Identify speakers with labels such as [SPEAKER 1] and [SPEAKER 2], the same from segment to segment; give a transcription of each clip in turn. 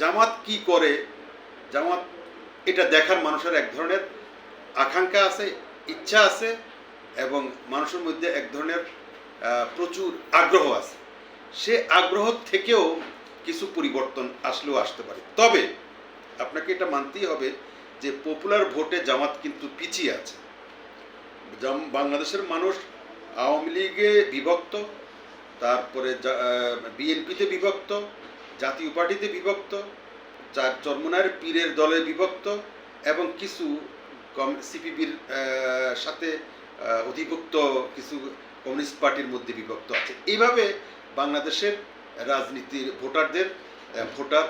[SPEAKER 1] জামাত কি করে? জামাত এটা দেখার মানুষের এক ধরনের আকাঙ্ক্ষা আছে, ইচ্ছা আছে এবং মানুষের মধ্যে এক ধরনের প্রচুর আগ্রহ আছে। সে আগ্রহ থেকেও কিছু পরিবর্তন আসলেও আসতে পারে। তবে আপনাকে এটা মানতেই হবে যে পপুলার ভোটে জামাত কিন্তু পিছিয়ে আছে। বাংলাদেশের মানুষ আওয়ামী লীগে বিভক্ত, তারপরে বিএনপিতে বিভক্ত জাতীয় পার্টিতে বিভক্ত চার চরমুনার পীরের দলে বিভক্ত এবং কিছু সিপিবির সাথে অধিভুক্ত কিছু কমিউনিস্ট পার্টির মধ্যে বিভক্ত আছে। এইভাবে বাংলাদেশের রাজনীতির ভোটারদের ভোটার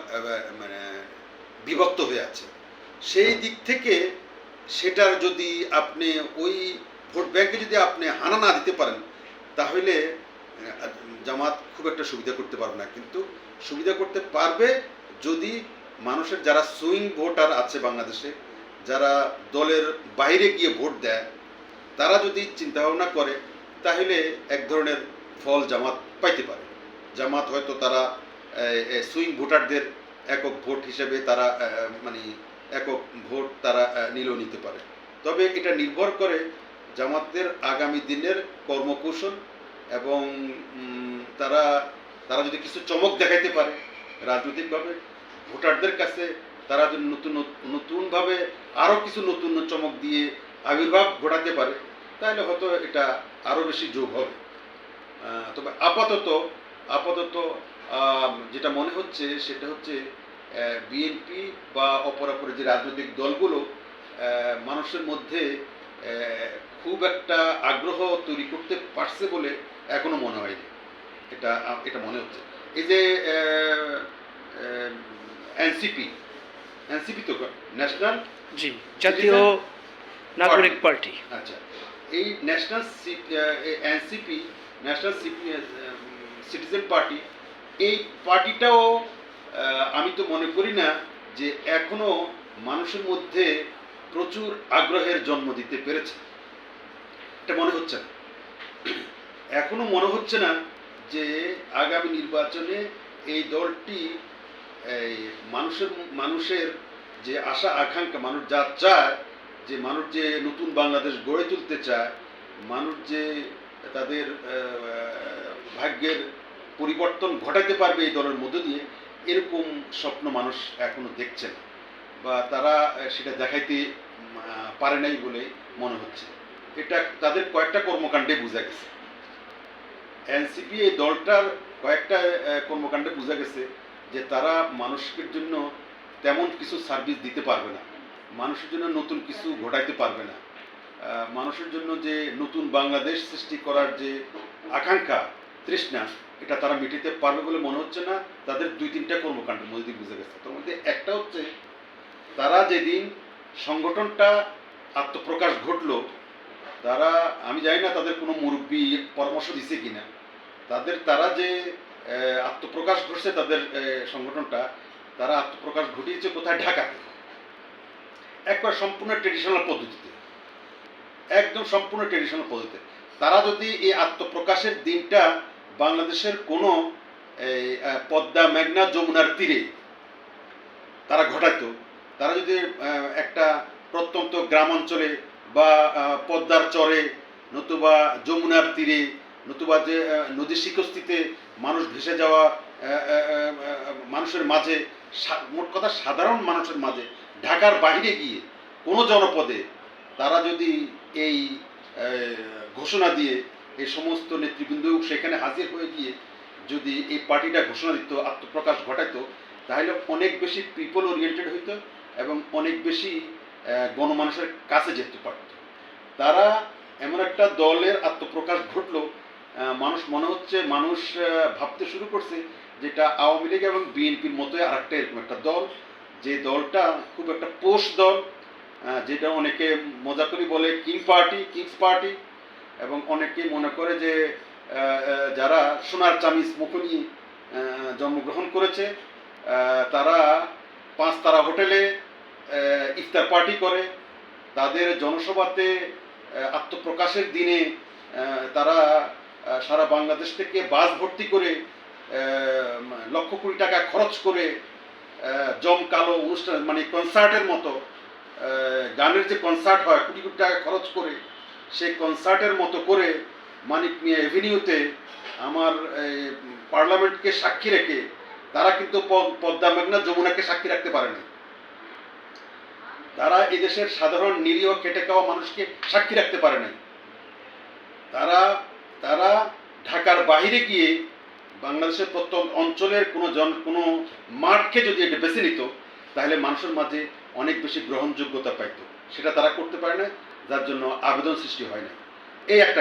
[SPEAKER 1] মানে বিভক্ত হয়ে আছে। সেই দিক থেকে সেটার যদি আপনি ওই ভোট ব্যাংকে যদি আপনি হানা না দিতে পারেন, তাহলে জামাত খুব একটা সুবিধা করতে পারবে না। কিন্তু সুবিধা করতে পারবে যদি মানুষের যারা সুইং ভোটার আছে বাংলাদেশে, যারা দলের বাইরে গিয়ে ভোট দেয়, তারা যদি চিন্তা ভাবনা করে, তাহলে এক ধরনের ফল জামাত পাইতে পারে। জামাত হয়তো তারা সুইং ভোটারদের একক ভোট হিসেবে তারা মানে একক ভোট তারা নিলেও নিতে পারে। তবে এটা নির্ভর করে জামাতের আগামী দিনের কর্মকৌশল এবং তারা তারা যদি কিছু চমক দেখাইতে পারে রাজনৈতিকভাবে, ভোটারদের কাছে তারা যদি নতুন, নতুনভাবে আরও কিছু নতুন চমক দিয়ে আবির্ভাব ঘটাতে পারে, তাহলে হয়তো এটা আরও বেশি যোগ হবে। তবে আপাতত আপাতত যেটা মনে হচ্ছে সেটা হচ্ছে বিএনপি বা অপরাপরে যে রাজনৈতিক দলগুলো মানুষের মধ্যে খুব একটা আগ্রহ তৈরি করতে পারছে বলে এখনও মনে হয়নি। এটা এটা মনে হচ্ছে। এই যে এনসিপি এনসিপি তো ন্যাশনাল
[SPEAKER 2] জি জাতীয় নাগরিক পার্টি।
[SPEAKER 1] আচ্ছা এই national NCP national citizen party এই পার্টিটাও আমি তো মনে করি না যে এখনও মানুষের মধ্যে প্রচুর আগ্রহের জন্ম দিতে পেরেছে। এটা মনে হচ্ছে না। এখনও মনে হচ্ছে না যে আগামী নির্বাচনে এই দলটি মানুষের মানুষের যে আশা, আকাঙ্ক্ষা, মানুষ যা চায়, যে মানুষ যে নতুন বাংলাদেশ গড়ে তুলতে চায়, মানুষ যে তাদের ভাগ্যের পরিবর্তন ঘটাতে পারবে এই দলের মধ্য দিয়ে, এরকম স্বপ্ন মানুষ এখনও দেখছে না বা তারা সেটা দেখাইতে পারে নাই বলে মনে হচ্ছে। এটা তাদের কয়েকটা কর্মকাণ্ডে বোঝা গেছে। এনসিপি এই দলটার কয়েকটা কর্মকাণ্ডে বোঝা গেছে যে তারা মানুষের জন্য তেমন কিছু সার্ভিস দিতে পারবে না। মানুষের জন্য নতুন কিছু ঘটাইতে পারবে না। মানুষের জন্য যে নতুন বাংলাদেশ সৃষ্টি করার যে আকাঙ্ক্ষা, তৃষ্ণা, এটা তারা মিটাতে পারবে বলে মনে হচ্ছে না। তাদের দুই তিনটা কর্মকাণ্ড মধ্যে বুঝে গেছে। তার মধ্যে একটা হচ্ছে, তারা যেদিন সংগঠনটা আত্মপ্রকাশ ঘটলো তারা, আমি জানি না তাদের কোনো মুরব্বী পরামর্শ দিছে কিনা। তাদের, তারা যে আত্মপ্রকাশ ঘটছে তাদের সংগঠনটা, তারা আত্মপ্রকাশ ঘটিয়েছে কোথায়? ঢাকাতে। একবার সম্পূর্ণ ট্রেডিশনাল পদ্ধতিতে। একদম সম্পূর্ণ ট্রেডিশনাল পদ্ধতিতে। তারা যদি এই আত্মপ্রকাশের দিনটা বাংলাদেশের কোনো পদ্মা, মেঘনা, যমুনার তীরে তারা ঘটাতো তারা যদি একটা প্রত্যন্ত গ্রাম অঞ্চলে বা পদ্মার চরে নতুবা যমুনার তীরে নতুবা যে নদী শিকস্তিতে মানুষ ভেসে যাওয়া মানুষের মাঝে মোট কথা সাধারণ মানুষের মাঝে, ঢাকার বাইরে গিয়ে কোনো জনপদে তারা যদি এই ঘোষণা দিয়ে এই সমস্ত নেতৃবৃন্দ সেখানে হাজির হয়ে গিয়ে যদি এই পার্টিটা ঘোষণা দিত, আত্মপ্রকাশ ঘটাইতো, তাহলে অনেক বেশি পিপল ওরিয়েন্টেড হইতো এবং অনেক বেশি গণমানুষের কাছে যেতে পারত। তারা এমন একটা দলের আত্মপ্রকাশ ঘটলো মানুষ মনে হচ্ছে, মানুষ ভাবতে শুরু করছে যেটা আওয়ামী লীগ এবং বিএনপির মতোই আর একটা এরকম একটা দল। যে দলটা খুব একটা পোষ দল যেটা অনেকে মজা করে বলে কিং পার্টি, কিংস পার্টি, এবং অনেকে মনে করে যে যারা সোনার চামিজ মুখ নিয়ে জন্মগ্রহণ করেছে তারা পাঁচ তারা হোটেলে ইফতার পার্টি করে। তাদের জনসভাতে আত্মপ্রকাশের দিনে তারা সারা বাংলাদেশ থেকে বাস ভর্তি করে লক্ষ কোটি টাকা খরচ করে জমকালো অনুষ্ঠান মানে কনসার্টের মতো গানের যে কনসার্ট হয়, কোটি কোটি টাকা খরচ করে, সেই কনসার্টের মতো করে মানিক মিয়া এভিনিউতে আমার পার্লামেন্টকে সাক্ষী রেখে, তারা কিন্তু পদ্মা মেঘনা যমুনাকে সাক্ষী রাখতে পারেনি। তারা এদেশের সাধারণ, নিরীহ খেটে খাওয়া মানুষকে সাক্ষী রাখতে পারে নাই। তারা তারা ঢাকার বাহিরে গিয়ে বাংলাদেশের প্রত্যেক অঞ্চলের কোনো জন, কোনো মাঠকে যদি এটা বেছে নিত, তাহলে মানুষের মাঝে অনেক বেশি গ্রহণযোগ্যতা পাইত। সেটা তারা করতে পারে না যার জন্য আবেদন সৃষ্টি হয় না এই একটা